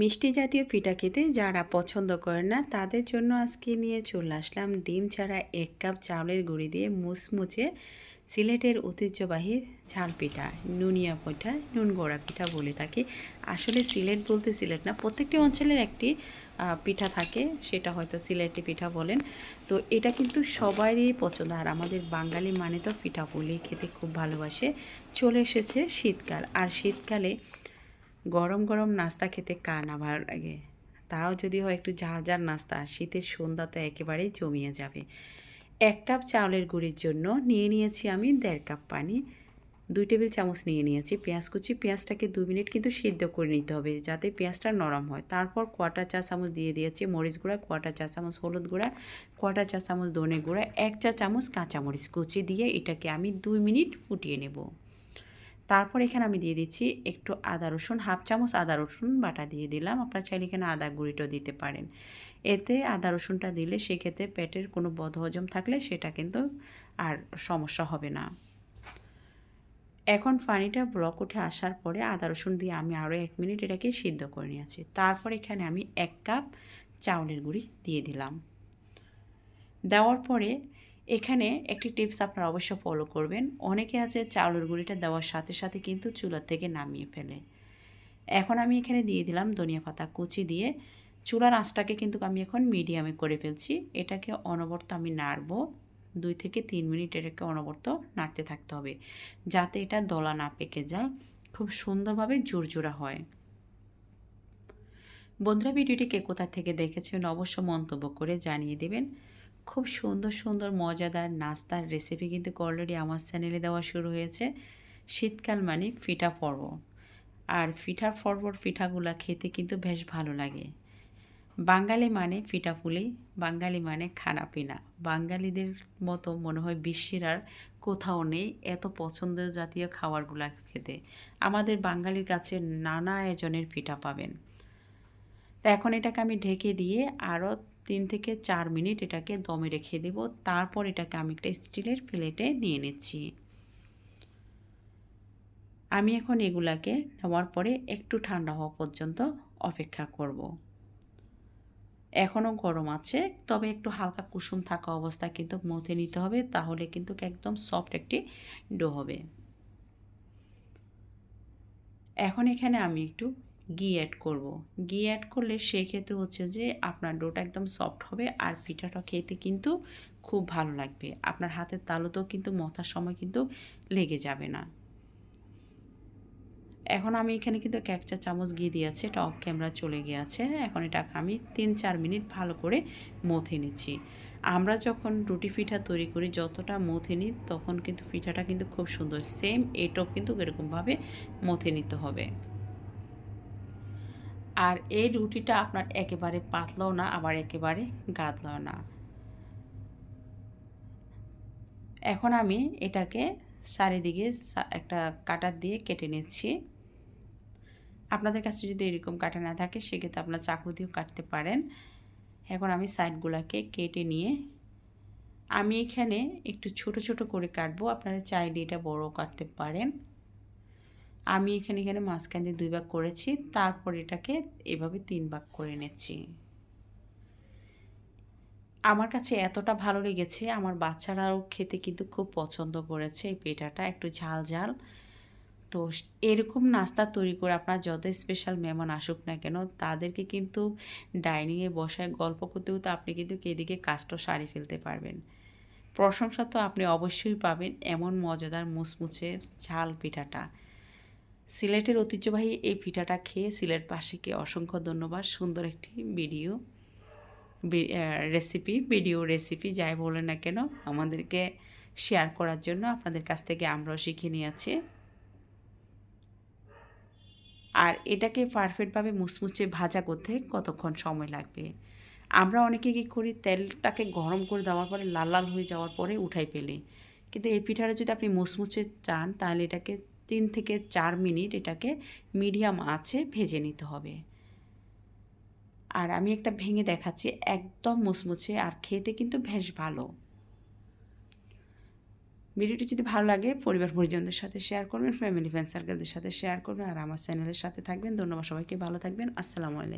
মিষ্টি জাতীয় পিঠা খেতে যারা পছন্দ করেন না, তাদের জন্য আজকে নিয়ে চলে আসলাম ডিম ছাড়া এক কাপ চাউলের গুঁড়ি দিয়ে মুচমুচে সিলেটের ঐতিহ্যবাহী ঝাল পিঠা, নুনিয়া পিঠা, নুন গোড়া পিঠা বলে থাকি। আসলে সিলেট বলতে সিলেট না, প্রত্যেকটি অঞ্চলের একটি পিঠা থাকে, সেটা হয়তো সিলেটি পিঠা বলেন। তো এটা কিন্তু সবারই পছন্দ, আর আমাদের বাঙালি মানে তো পিঠা পুলি খেতে খুব ভালোবাসে। চলে এসেছে শীতকাল, আর শীতকালে গরম গরম নাস্তা খেতে কার না ভালো লাগে? তাও যদি হয় একটু ঝাল ঝাল নাস্তা, শীতের সন্ধ্যাতে একেবারেই জমিয়ে যাবে। এক কাপ চাউলের গুঁড়ির জন্য নিয়ে নিয়েছি আমি দেড় কাপ পানি। দুই টেবিল চামচ নিয়ে নিয়েছি পেঁয়াজ কুচি। পেঁয়াজটাকে দু মিনিট কিন্তু সিদ্ধ করে নিতে হবে যাতে পেঁয়াজটা নরম হয়। তারপর কোয়াটা চা চামচ দিয়ে দিয়েছি মরিচ গুঁড়া, কোয়াটা চা চামচ হলুদ গুঁড়া, কোয়াটা চা চামচ ধনে গুঁড়া, এক চা চামচ কাঁচামরিচ কুচি দিয়ে এটাকে আমি দুই মিনিট ফুটিয়ে নেব। তারপর এখানে আমি দিয়ে দিচ্ছি একটু আদা রসুন, হাফ চামচ আদা রসুন বাটা দিয়ে দিলাম। আপনারা চাইলে এখানে আদা গুঁড়িটাও দিতে পারেন। এতে আদা রসুনটা দিলে সেক্ষেত্রে পেটের কোনো বদহজম থাকলে সেটা কিন্তু আর সমস্যা হবে না। এখন পানিটা ব্লক উঠে আসার পরে আদা রসুন দিয়ে আমি আরও এক মিনিট এটাকে সিদ্ধ করে নিয়েছি। তারপর এখানে আমি এক কাপ চাউলের গুঁড়ি দিয়ে দিলাম। দেওয়ার পরে এখানে একটি টিপস আপনারা অবশ্য ফলো করবেন। অনেকে আছে চাউলের গুঁড়িটা দেওয়ার সাথে সাথে কিন্তু চুলার থেকে নামিয়ে ফেলে। এখন আমি এখানে দিয়ে দিলাম ধনিয়া পাতা কুচি দিয়ে। চুলার আঁচটাকে কিন্তু আমি এখন মিডিয়ামে করে ফেলছি। এটাকে অনবর্ত আমি নাড়বো। দুই থেকে তিন মিনিট এটাকে অনবরত নাড়তে থাকতে হবে, যাতে এটা দলা না পেকে যায়। খুব সুন্দরভাবে জোরজোড়া হয়। বন্ধুরা, ভিডিওটি কে কোথা থেকে দেখেছেন অবশ্য মন্তব্য করে জানিয়ে দেবেন। খুব সুন্দর সুন্দর, মজাদার নাস্তার রেসিপি কিন্তু অলরেডি আমার চ্যানেলে দেওয়া শুরু হয়েছে। শীতকাল মানে ফিটা পর্ব। আর ফিঠার পর্বর পিঠাগুলা খেতে কিন্তু বেশ ভালো লাগে। বাঙালি মানে ফিটা ফুলি বাঙালি মানে খানা পিনা। বাঙালিদের মতো মনে হয় বিশ্বের আর কোথাও নেই এত পছন্দের জাতীয় খাবারগুলা খেতে। আমাদের বাঙালির কাছে নানা আয়োজনের পিঠা পাবেন। তা এখন এটাকে আমি ঢেকে দিয়ে আরও তিন থেকে চার মিনিট এটাকে দমে রেখে দেব। তারপর এটাকে আমি একটা স্টিলের প্লেটে নিয়ে নিচ্ছি। আমি এখন এগুলাকে নেওয়ার পরে একটু ঠান্ডা হওয়া পর্যন্ত অপেক্ষা করব। এখনও গরম আছে, তবে একটু হালকা কুসুম থাকা অবস্থা কিন্তু মথে নিতে হবে, তাহলে কিন্তু একদম সফট একটি ডো হবে। এখন এখানে আমি একটু ঘি অ্যাড করব। ঘি অ্যাড করলে সেক্ষেত্রে হচ্ছে যে আপনার ডোটা একদম সফট হবে আর পিঠাটা খেতে কিন্তু খুব ভালো লাগবে। আপনার হাতের তালুতেও কিন্তু মথার সময় কিন্তু লেগে যাবে না। এখন আমি এখানে কিন্তু এক চা চামচ ঘি দিয়েছি এটা অফ ক্যামেরা চলে গিয়েছে। এখন এটাকে আমি তিন চার মিনিট ভালো করে মথে নিচ্ছি। আমরা যখন রুটি পিঠা তৈরি করি, যতটা মথে নিই, তখন কিন্তু পিঠাটা কিন্তু খুব সুন্দর। সেম এটাও কিন্তু এরকমভাবে মথে নিতে হবে। আর এই রুটিটা আপনার একেবারে পাতলাও না, আবার একেবারে গাদলাও না। এখন আমি এটাকে চারিদিকে একটা কাটার দিয়ে কেটে নিচ্ছি। আপনাদের কাছে যদি এরকম কাটা না থাকে, সেক্ষেত্রে আপনার চাকু দিয়েও কাটতে পারেন। এখন আমি সাইডগুলোকে কেটে নিয়ে আমি এখানে একটু ছোট ছোট করে কাটবো। আপনারা চাইলে এটা বড় কাটতে পারেন। আমি এখানে এখানে মাঝখান দিয়ে দুই ভাগ করেছি, তারপর এটাকে এভাবে তিন ভাগ করে নিচ্ছি। আমার কাছে এতটা ভালো লেগেছে, আমার বাচ্চারাও খেতে কিন্তু খুব পছন্দ করেছে এই পেটাটা, একটু ঝাল ঝাল। তো এরকম নাস্তা তৈরি করে আপনার যত স্পেশাল মেহমান আসুক না কেন, তাদেরকে কিন্তু ডাইনিংয়ে বসায় গল্প করতেও তো আপনি কিন্তু এদিকে কাজটা সারি ফেলতে পারবেন। প্রশংসা তো আপনি অবশ্যই পাবেন, এমন মজাদার মুচমুচে ঝাল পিঠাটা সিলেটের ঐতিহ্যবাহী এই পিঠাটা খেয়ে সিলেটবাসীকে অসংখ্য ধন্যবাদ। সুন্দর একটি ভিডিও রেসিপি ভিডিও রেসিপি যাই বলে না কেন, আমাদেরকে শেয়ার করার জন্য আপনাদের কাছ থেকে আমরাও শিখে নিয়েছি। আর এটাকে পারফেক্টভাবে মুচমুচে ভাজা করতে কতক্ষণ সময় লাগবে? আমরা অনেকে কী করি, তেলটাকে গরম করে দেওয়ার পরে লাল লাল হয়ে যাওয়ার পরে উঠাই ফেলি। কিন্তু এই পিঠাটা যদি আপনি মুচমুচে চান, তাহলে এটাকে তিন থেকে চার মিনিট এটাকে মিডিয়াম আছে ভেজে নিতে হবে। আর আমি একটা ভেঙে দেখাচ্ছি, একদম মুচমুচে আর খেতে কিন্তু বেশ ভালো। ভিডিওটি যদি ভালো লাগে, পরিবার পরিজনদের সাথে শেয়ার করবেন ফ্যামিলি ফ্রেন্ড সার্কেলদের সাথে শেয়ার করবেন, আর আমার চ্যানেলের সাথে থাকবেন। ধন্যবাদ সবাইকে, ভালো থাকবেন, আসসালামু আলাইকুম।